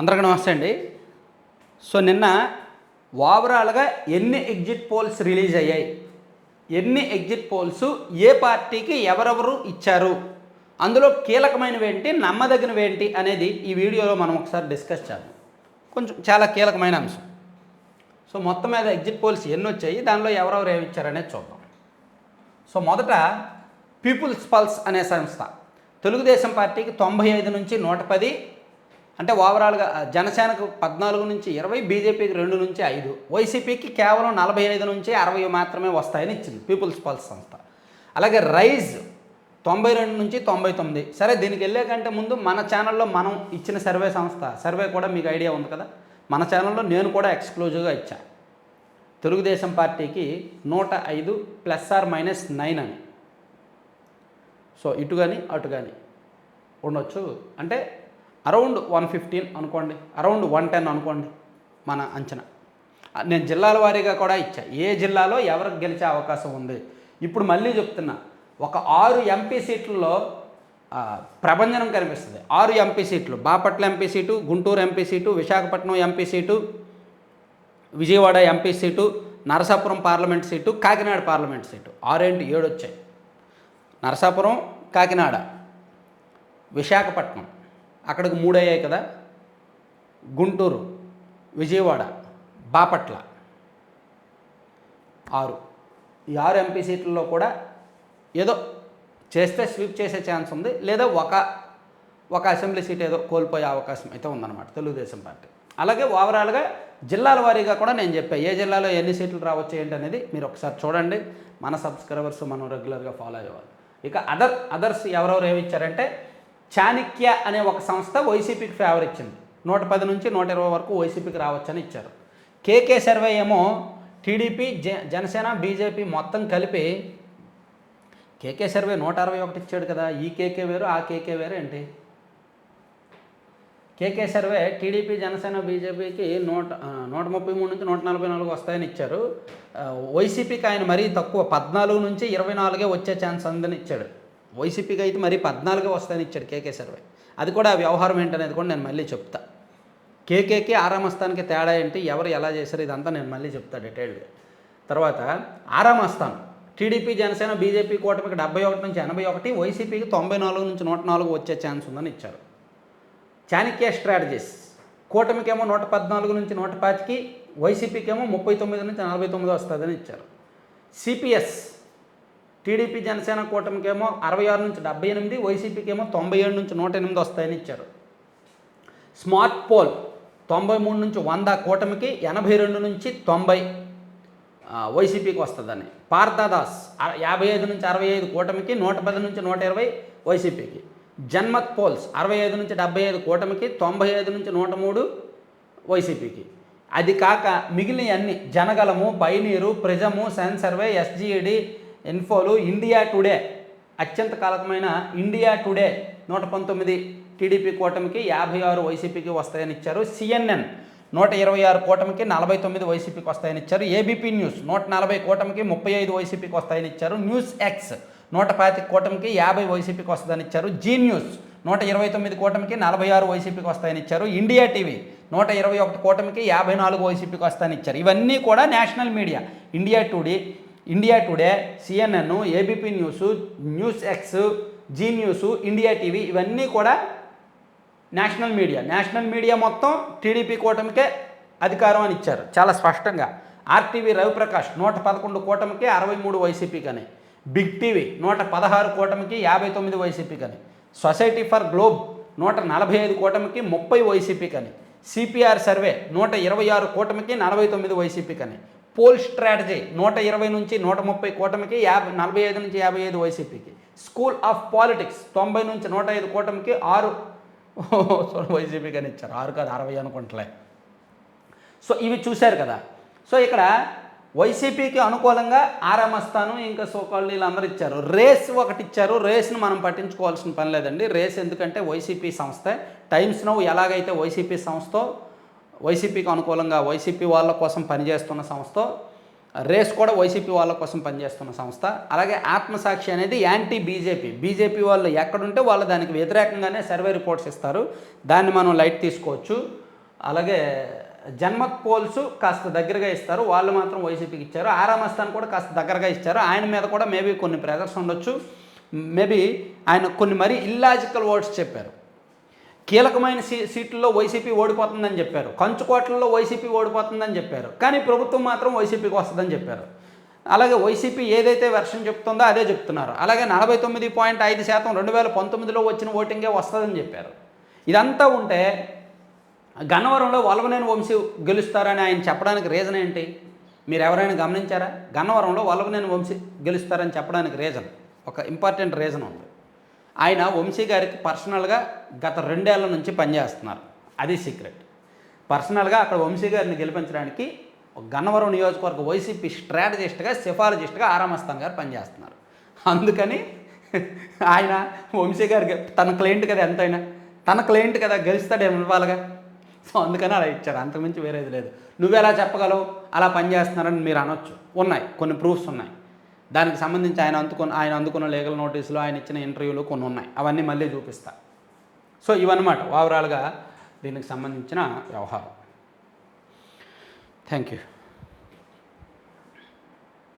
అందరికీ నమస్తే అండి. సో నిన్న ఓవరాల్గా ఎన్ని ఎగ్జిట్ పోల్స్ రిలీజ్ అయ్యాయి? ఎన్ని ఎగ్జిట్ పోల్స్ ఏ పార్టీకి ఎవరెవరు ఇచ్చారు? అందులో కీలకమైనవి ఏంటి నమ్మదగినవి ఏంటి అనేది ఈ వీడియోలో మనం ఒకసారి డిస్కస్ చేద్దాం. కొంచెం చాలా కీలకమైన అంశం. సో మొత్తం మీద ఎగ్జిట్ పోల్స్ ఎన్ని వచ్చాయి దానిలో ఎవరెవరు ఏమి ఇచ్చారనేది చూద్దాం. సో మొదట పీపుల్స్ పల్స్ అనే సంస్థ. తెలుగుదేశం పార్టీకి తొంభై ఐదు నుంచి నూట పది అంటే ఓవరాల్గా జనసేనకు పద్నాలుగు నుంచి ఇరవై బీజేపీకి రెండు నుంచి ఐదు. వైసీపీకి కేవలం నలభై ఐదు నుంచి అరవై మాత్రమే వస్తాయని ఇచ్చింది పీపుల్స్ పల్స్ సంస్థ. అలాగే రైజ్ తొంభై రెండు నుంచి తొంభై తొమ్మిది. సరే దీనికి వెళ్ళే కంటే ముందు మన ఛానల్లో మనం ఇచ్చిన సర్వే సంస్థ. సర్వే కూడా మీకు ఐడియా ఉంది కదా? మన ఛానల్లో నేను కూడా ఎక్స్క్లూజివ్గా ఇచ్చా. తెలుగుదేశం పార్టీకి నూట ఐదు ప్లస్ ఆర్ మైనస్ నైన్ అని. సో ఇటు కానీ అటు కానీ ఉండొచ్చు. అంటే అరౌండ్ వన్ ఫిఫ్టీన్ అనుకోండి అరౌండ్ వన్ టెన్ అనుకోండి మన అంచనా. నేను జిల్లాల వారీగా కూడా ఇచ్చా. ఏ జిల్లాలో ఎవరికి గెలిచే అవకాశం ఉంది? ఇప్పుడు మళ్ళీ చెప్తున్నా ఒక ఆరు ఎంపీ సీట్లలో ప్రభంజనం కనిపిస్తుంది. ఆరు ఎంపీ సీట్లు Bapatla MP seat Guntur MP seat Visakhapatnam MP seat Vijayawada MP seat Narasapuram parliament seat Kakinada parliament seat. ఆరేంటి ఏడు వచ్చాయి నరసాపురం కాకినాడ విశాఖపట్నం. అక్కడికి మూడు అయ్యాయి కదా. గుంటూరు విజయవాడ బాపట్ల. ఆరు. ఈ ఆరు ఎంపీ సీట్లలో కూడా ఏదో చేస్తే స్వీప్ చేసే ఛాన్స్ ఉంది. లేదా ఒక ఒక అసెంబ్లీ సీట్ ఏదో కోల్పోయే అవకాశం అయితే ఉందన్నమాట తెలుగుదేశం పార్టీ. అలాగే ఓవరాల్గా జిల్లాల వారీగా కూడా నేను చెప్పాను ఏ జిల్లాలో ఎన్ని సీట్లు రావచ్చు ఏంటి అనేది మీరు ఒకసారి చూడండి. మన సబ్స్క్రైబర్స్ మనం రెగ్యులర్గా ఫాలో అయ్యేవాళ్ళు ఇక అదర్ అదర్స్ ఎవరెవరు ఏమి ఇచ్చారంటే చాణిక్య అనే ఒక సంస్థ వైసీపీకి ఫేవర్ ఇచ్చింది. నూట పది నుంచి నూట ఇరవై వరకు వైసీపీకి రావచ్చని ఇచ్చారు. కేకే సర్వే ఏమో టీడీపీ జ జనసేన బీజేపీ మొత్తం కలిపి కేకే సర్వే నూట అరవై ఒకటి ఇచ్చాడు కదా ఈ కేకే వేరు ఆ కేకే వేరు ఏంటి? కేకే సర్వే టీడీపీ జనసేన బీజేపీకి నూట నూట ముప్పై మూడు నుంచి నూట నలభై నాలుగు వస్తాయని ఇచ్చారు. వైసీపీకి ఆయన మరీ తక్కువ పద్నాలుగు నుంచి ఇరవై నాలుగే వచ్చే ఛాన్స్ ఉందని ఇచ్చాడు. వైసీపీకి అయితే మరి పద్నాలుగు వస్తాయని ఇచ్చాడు కేకే సర్వే అది కూడా ఆ వ్యవహారం ఏంటనేది కూడా నేను మళ్ళీ చెప్తా. కేకేకి ఆరామస్థానికి తేడా ఏంటి? ఎవరు ఎలా చేశారు? ఇదంతా నేను మళ్ళీ చెప్తా డీటెయిల్డ్గా. తర్వాత ఆరామస్థానం టీడీపీ జనసేన బీజేపీ కూటమికి డెబ్బై ఒకటి నుంచి ఎనభై ఒకటి వైసీపీకి తొంభై నాలుగు నుంచి నూట నాలుగు వచ్చే ఛాన్స్ ఉందని ఇచ్చారు. చాణక్య స్ట్రాటజీస్. కూటమికేమో నూట పద్నాలుగు నుంచి నూట పాతికి వైసీపీకేమో ముప్పై తొమ్మిది నుంచి నలభై తొమ్మిది వస్తుందని ఇచ్చారు. సిపిఎస్. టీడీపీ జనసేన కూటమికేమో అరవై ఆరు నుంచి డెబ్బై ఎనిమిది వైసీపీకేమో తొంభై ఏడు నుంచి నూట ఎనిమిది వస్తాయని ఇచ్చారు. స్మార్ట్ పోల్ తొంభై మూడు నుంచి వంద కూటమికి ఎనభై రెండు నుంచి తొంభై వైసీపీకి వస్తుందని. పార్థదాస్ యాభై ఐదు నుంచి అరవై ఐదు కూటమికి నూట పది నుంచి నూట ఇరవై వైసీపీకి. జన్మత్ పోల్స్ అరవై ఐదు నుంచి డెబ్బై ఐదు కూటమికి తొంభై ఐదు నుంచి నూట మూడు వైసీపీకి. అది కాక మిగిలిన అన్ని జనగలము పైనీరు ప్రిజము సెన్ సర్వే ఎస్జిఈడి ఇన్ఫోలు ఇండియా టుడే అత్యంత కాలకమైన ఇండియా టుడే నూట పంతొమ్మిది టీడీపీ కూటమికి యాభై ఆరు వైసీపీకి వస్తాయని ఇచ్చారు. సిఎన్ఎన్ నూట ఇరవై ఆరు కూటమికి నలభై తొమ్మిది వైసీపీకి వస్తాయని ఇచ్చారు. ఏబీపీ న్యూస్ నూట నలభై కూటమికి ముప్పై ఐదు వైసీపీకి వస్తాయని ఇచ్చారు. న్యూస్ ఎక్స్ నూట పాతి కూటమికి యాభై వైసీపీకి వస్తుందని ఇచ్చారు. జీ న్యూస్ నూట ఇరవై తొమ్మిది కూటమికి నలభై ఆరు వైసీపీకి వస్తాయని ఇచ్చారు. ఇండియా టీవీ నూట ఇరవై ఒకటి కూటమికి యాభై నాలుగు వైసీపీకి వస్తాయని ఇచ్చారు. ఇవన్నీ కూడా national media India Today India Today CNN ABP news news X Zee news India TV ఇవన్నీ కూడా నేషనల్ మీడియా నేషనల్ మీడియా మొత్తం టీడీపీ కూటమికే అధికారం అని ఇచ్చారు. చాలా స్పష్టంగా. ఆర్టీవీ రవిప్రకాష్ నూట పదకొండు కూటమికి అరవై మూడు వైసీపీకని బిగ్ టీవీ నూట పదహారు కూటమికి యాభై తొమ్మిది వైసీపీకని సొసైటీ ఫర్ గ్లోబ్ నూట నలభై ఐదు కూటమికి ముప్పై వైసీపీకని సిపిఆర్ సర్వే నూట ఇరవై ఆరు కూటమికి నలభై తొమ్మిది వైసీపీకని పోల్ స్ట్రాటజీ నూట ఇరవై నుంచి నూట ముప్పై కూటమికి యాభై నలభై ఐదు నుంచి యాభై ఐదు వైసీపీకి. స్కూల్ ఆఫ్ పాలిటిక్స్ తొంభై నుంచి నూట ఐదు కూటమికి ఆరు వైసీపీ అని ఇచ్చారు. ఆరు కాదు అరవై అనుకుంటలే. సో ఇవి చూశారు కదా. సో ఇక్కడ వైసీపీకి అనుకూలంగా ఆరామస్తాను ఇంకా సోకాళ్ళు వీళ్ళందరూ ఇచ్చారు. రేస్ ఒకటి ఇచ్చారు. రేస్ను మనం పట్టించుకోవాల్సిన పని లేదండి. రేస్ ఎందుకంటే వైసీపీ సంస్థ. టైమ్స్ నౌ ఎలాగైతే వైసీపీ సంస్థ వైసీపీకి అనుకూలంగా వైసీపీ వాళ్ళ కోసం పనిచేస్తున్న సంస్థ రేస్ కూడా వైసీపీ వాళ్ళ కోసం పనిచేస్తున్న సంస్థ అలాగే ఆత్మసాక్షి అనేది యాంటీ బీజేపీ. బీజేపీ వాళ్ళు ఎక్కడుంటే వాళ్ళు దానికి వ్యతిరేకంగానే సర్వే రిపోర్ట్స్ ఇస్తారు. దాన్ని మనం లైట్ తీసుకోవచ్చు. అలాగే జన్మ పోల్స్ కాస్త దగ్గరగా ఇస్తారు. వాళ్ళు మాత్రం వైసీపీకి ఇచ్చారు. ఆరామస్థాన్ కూడా కాస్త దగ్గరగా ఇచ్చారు. ఆయన మీద కూడా మేబీ కొన్ని ప్రెజర్స్ ఉండొచ్చు. మేబీ ఆయన కొన్ని మరీ ఇల్లాజికల్ వర్డ్స్ చెప్పారు. కీలకమైన సీ సీట్లలో వైసీపీ ఓడిపోతుందని చెప్పారు. కంచుకోట్లలో వైసీపీ ఓడిపోతుందని చెప్పారు. కానీ ప్రభుత్వం మాత్రం వైసీపీకి వస్తుందని చెప్పారు. అలాగే వైసీపీ ఏదైతే వెర్షన్ చెప్తుందో అదే చెప్తున్నారు. అలాగే నలభై తొమ్మిది పాయింట్ ఐదు శాతం రెండు వేల పంతొమ్మిదిలో వచ్చిన ఓటింగే వస్తుందని చెప్పారు. ఇదంతా ఉంటే గన్నవరంలో వల్లభనేని వంశీ గెలుస్తారని ఆయన చెప్పడానికి రీజన్ ఏంటి? మీరు ఎవరైనా గమనించారా? గన్నవరంలో వల్లభనేని వంశీ గెలుస్తారని చెప్పడానికి రీజన్ ఒక ఇంపార్టెంట్ రీజన్ ఉంది. ఆయన వంశీ గారికి పర్సనల్గా గత రెండేళ్ళ నుంచి పనిచేస్తున్నారు. అది సీక్రెట్. పర్సనల్గా అక్కడ వంశీ గారిని గెలిపించడానికి గన్నవరం నియోజకవర్గ వైసీపీ స్ట్రాటజిస్ట్గా సిఫాలజిస్ట్గా ఆరామస్థాన్ గారు పనిచేస్తున్నారు. అందుకని ఆయన వంశీ గారికి తన క్లయింట్ కదా ఎంతైనా తన క్లయింట్ కదా గెలుస్తాడేమో ఇవ్వాలిగా? సో అందుకని అలా ఇచ్చారు. అంతకుమించి వేరేది లేదు. నువ్వెలా చెప్పగలవు? అలా పనిచేస్తున్నారని మీరు అనొచ్చు. ఉన్నాయి. కొన్ని ప్రూఫ్స్ ఉన్నాయి. దానికి సంబంధించి ఆయన అందుకున్న ఆయన అందుకున్న లీగల్ నోటీసులు ఆయన ఇచ్చిన ఇంటర్వ్యూలు కొన్ని ఉన్నాయి. అవన్నీ మళ్ళీ చూపిస్తా. సో ఇవన్నమాట. ఓవరాల్గా దీనికి సంబంధించిన వ్యవహారం. Thank you